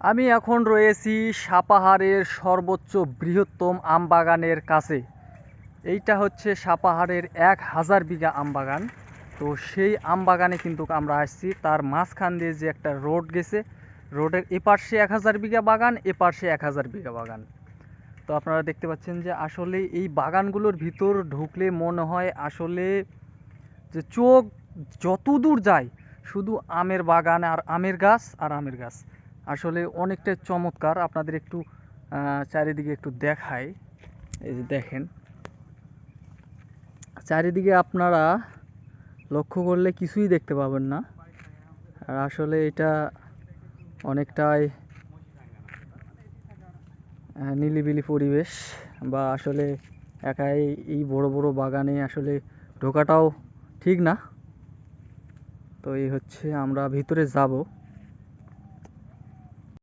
আমি এখন রয়েছি সাপাহারের সর্বোচ্চ বৃহত্তম আম বাগানের কাছে। এইটা হচ্ছে সাপাহারের এক হাজার বিঘা আম বাগান তো সেই আম বাগানে কিন্তু আমরা আসছি। তার মাঝখান দিয়ে যে একটা রোড গেছে, রোডের এপাশে এক হাজার বিঘা বাগান, এপাশে এক হাজার বিঘা বাগান। তো আপনারা দেখতে পাচ্ছেন যে আসলে এই বাগানগুলোর ভিতর ঢুকলে মনে হয় আসলে যে চোখ যত দূর যায়, শুধু আমের বাগান আর আমের গাছ আর আমের গাছ। আসলে অনেকটাই চমৎকার আপনাদের একটু চারিদিকে একটু দেখাই। এই যে দেখেন। চারিদিকে আপনারা লক্ষ্য করলে কিছুই দেখতে পাবেন না। আর আসলে এটা অনেকটাই নিলিবিলি পরিবেশ বা আসলে একাই এই বড় বড় বাগানে আসলে ঢোকাটাও ঠিক না। তো এই হচ্ছে আমরা ভিতরে যাব।